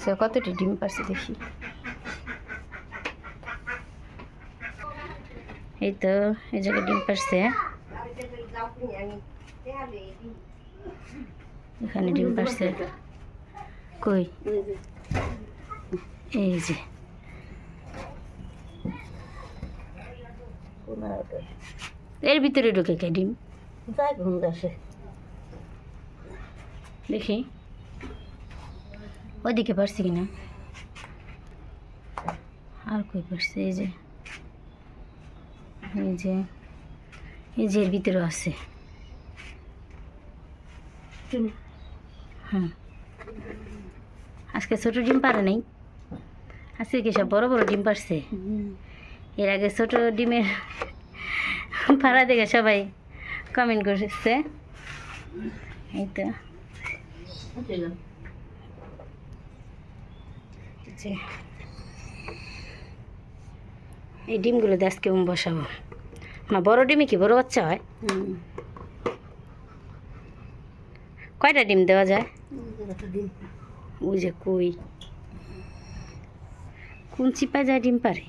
আচ্ছা কতটি ডিম পারছে দেখি। এই তো এই জায়গায় ডিম পারছে। এখানে ডিম পারছে। কই? এই যে। এর ভিতরে ঢুকে কে ডিম? যাই ঘুম দেখি। ওইদিকে পারছি কিনা? আর কই পারছে? এই যে এই যে এই যে এর ভিতরে আছে। হ্যাঁ। আজকে ছোট ডিম পারে নাই। আজকে কি সব বড় বড় ডিম পারছে? এর আগে ছোট ডিমের পাড়া দেখে সবাই কমেন্ট করছে। এই তো। যে এই ডিমগুলো দিয়ে আজকে আমি বসাবো। মা বড় ডিমে কি? বড় বাচ্চা হয়? কয়টা ডিম দেওয়া যায়? ওই যে কই? কোন চিপা যায় ডিম পারে?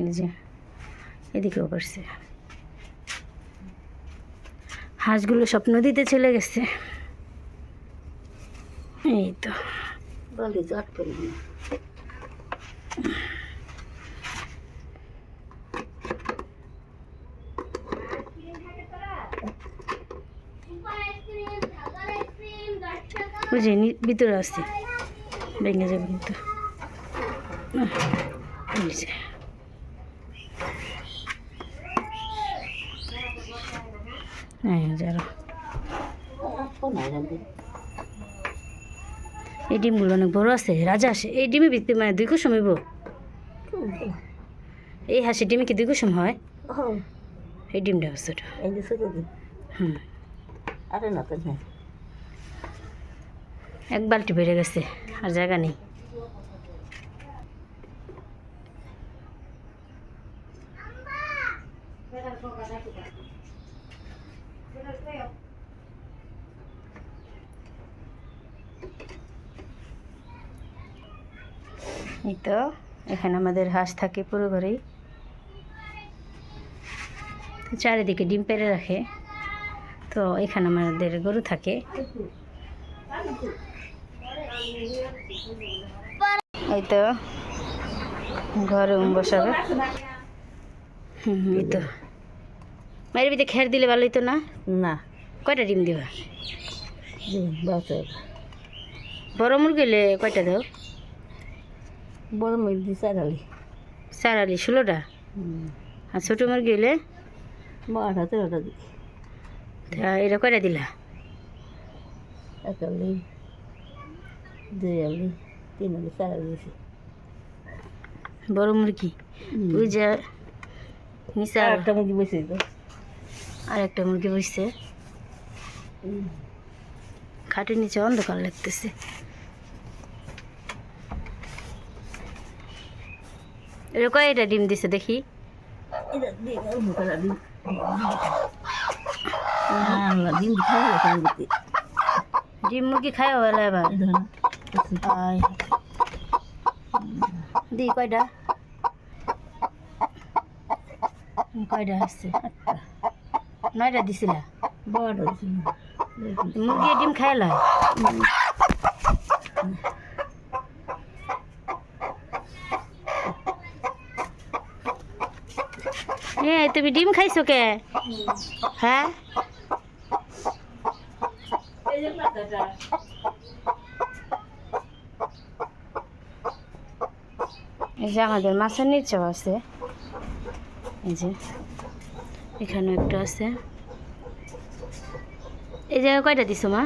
এই যে। এদিকেও পারছে হাঁসগুলো সব নদীতে চলে গেছে। এই তো। বলি জট ওই নি- ভিতরে আসছে। ভেঙে যাবে কিন্তু। আহ, এই ডিমগুলো অনেক বড় আছে রাজা আসে। এই ডিমে ভিত্তি মানে দুই কুসুম হইব। এই হাসি ডিমে কি দুই কুসুম হয়? এই ডিমটা দিন হুম। আরে না এক বালতি বেড়ে গেছে আর জায়গা নেই। তো এখানে আমাদের হাঁস থাকে পুরো ঘরেই। তো চারিদিকে ডিম পেড়ে রাখে। তো এখানে আমাদের গরু থাকে। এই তো ঘরে বসাবে। হুম এই তো। মায়ের ভিতরে খের দিলে ভালো হইতো না? না। কয়টা ডিম দিবা? বড় মুরগি হলে কয়টা দাও? বড় মেয়ে দিছে আড়ালি চার আলি ষোলোটা? আর ছোটো মুরগি হলে বারোটা তেরোটা দিই তা এটা কয়টা দিলা? এক আলি দুই আলি তিন আলি চার আলি দিছি। বড় মুরগি ওই যে নিচে আর আর একটা মুরগি বসে তো আর একটা মুরগি বসছে। খাটের নিচে অন্ধকার লাগতেছে। এটা কয়টা ডিম দিছে, দেখি। ডিম মুরগি খাই হলে এবার দি কয়টা কয়টা আসছে নয়টা দিছিলা? বড় মুরগি ডিম খাইলা এ, তুমি ডিম খাইছো কে? হ্যাঁ? এই যে আমাদের মাছের নিচেও আছে। এই যে, এখানেও একটা আছে। এই জায়গায় কয়টা দিছো মা?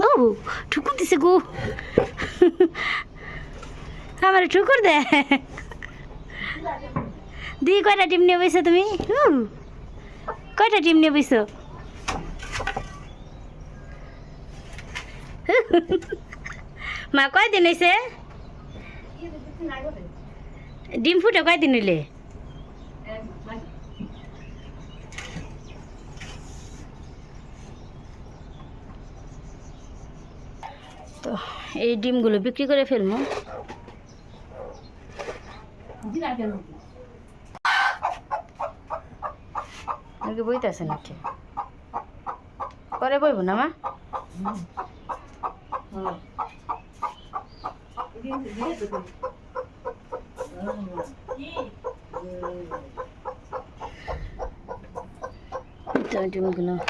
বাবু, ঠুকুর দিছে গো। আমার ঠুকুর দে। দি কয়টা ডিম নিয়ে বইছো তুমি? কয়টা ডিম নিয়ে বইছো? মা কয়দিন হয়েছে ডিম ফুটে কয়দিন হইলে? তো এই ডিমগুলো বিক্রি করে ফেলব। আগে বইতেছে নাকি? পরে বইব না, মা?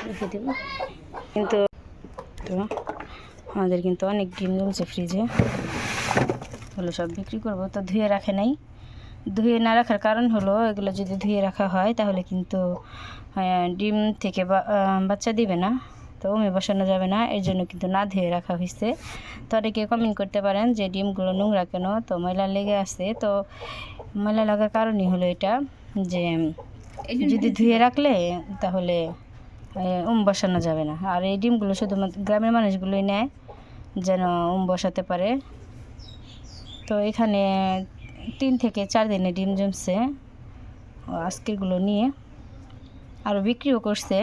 রেখে দেবো। কিন্তু তো আমাদের কিন্তু অনেক ডিম জমছে ফ্রিজে। ওগুলো সব বিক্রি করব, তো ধুয়ে রাখে নাই। ধুয়ে না রাখার কারণ হলো এগুলো যদি ধুয়ে রাখা হয় তাহলে কিন্তু ডিম থেকে বাচ্চা দিবে না তো ওমে বসানো যাবে না। এর জন্য কিন্তু না ধুয়ে রাখা হয়েছে। তো অনেকে কমেন্ট করতে পারেন যে ডিমগুলো নোংরা কেন? তো ময়লা লেগে আছে। তো ময়লা লাগার কারণই হলো এটা যে যদি ধুয়ে রাখলে তাহলে উম বসানো যাবে না। আর এই ডিমগুলো শুধুমাত্র গ্রামের মানুষগুলোই নেয় যেন উম বসাতে পারে। তো এখানে তিন থেকে চার দিনে ডিম জমছে। আজকেরগুলো নিয়ে আরও বিক্রিও করছে।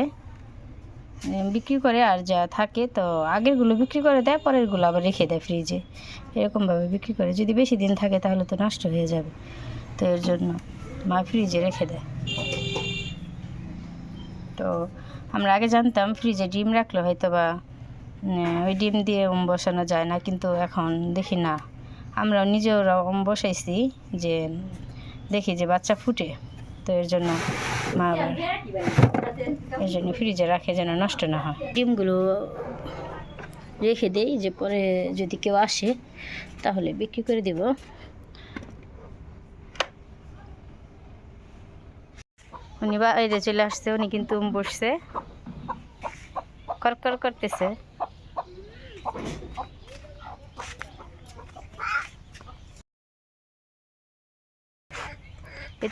বিক্রি করে আর যা থাকে তো আগেরগুলো বিক্রি করে দেয়, পরেরগুলো আবার রেখে দেয় ফ্রিজে এরকমভাবে বিক্রি করে। যদি বেশি দিন থাকে তাহলে তো নষ্ট হয়ে যাবে। তো এর জন্য মা ফ্রিজে রেখে দেয়। তো আমরা আগে জানতাম ফ্রিজে ডিম রাখলে হয়তো বা ওই ডিম দিয়ে বসানো যায় না, কিন্তু এখন দেখি না। আমরা নিজেরা বসাইছি যে দেখি যে বাচ্চা ফুটে তো এর জন্য মা এর জন্য ফ্রিজে রাখে যেন নষ্ট না হয়। ডিমগুলো রেখে দেই যে পরে যদি কেউ আসে তাহলে বিক্রি করে দেব। উনি বাইরে চলে আসছে উনি কিন্তু বসছে। করকর করতেছে।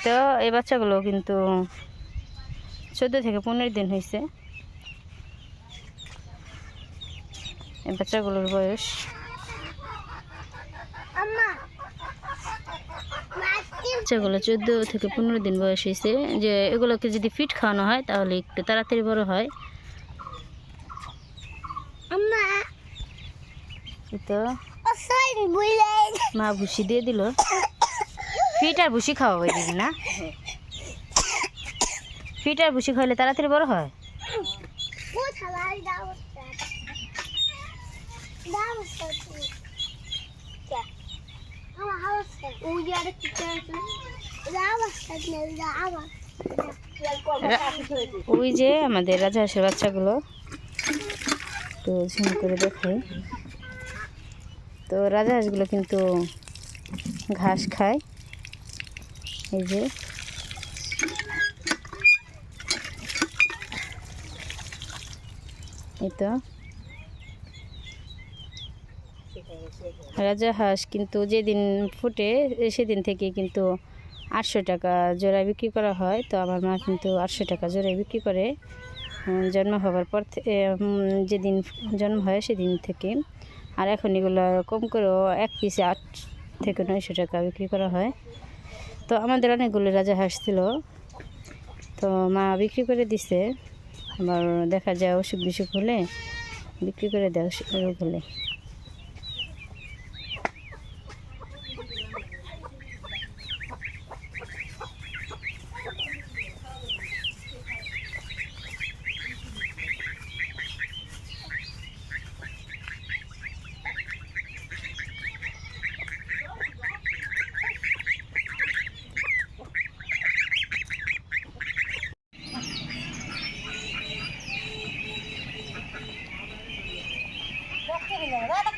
তো এই বাচ্চাগুলো কিন্তু চোদ্দ থেকে পনেরো দিন হয়েছে। এই বাচ্চাগুলোর বয়স বাচ্চাগুলো চোদ্দ থেকে পনেরো দিন বয়স হয়েছে। যে এগুলোকে যদি ফিট খাওয়ানো হয় তাহলে একটু তাড়াতাড়ি বড় হয়। তো মা ভুসি দিয়ে দিল। ফিট আর ভুসি হয়ে দিবি না? ফিট আর ভুসি খাওয়ালে তাড়াতাড়ি বড় হয়? ওই যে আমাদের রাজহাঁসের বাচ্চাগুলো। তো ঝুম করে দেখাই। তো রাজহাঁসগুলো কিন্তু ঘাস খায়। এই যে। তো রাজা হাঁস কিন্তু যেদিন ফুটে, সেদিন থেকে কিন্তু আটশো টাকা জোড়া বিক্রি করা হয়। তো আমার মা কিন্তু আটশো টাকা জোড়ায় বিক্রি করে জন্ম হওয়ার পর যেদিন জন্ম হয় সেদিন থেকে। আর এখন এগুলো কম করেও এক পিসে আট থেকে নয়শো টাকা বিক্রি করা হয়। তো আমাদের অনেকগুলো রাজা হাঁস ছিল। তো মা বিক্রি করে দিছে। আবার দেখা যায় অসুখ বিসুখ হলে বিক্রি করে দেয় অসুখ হলে What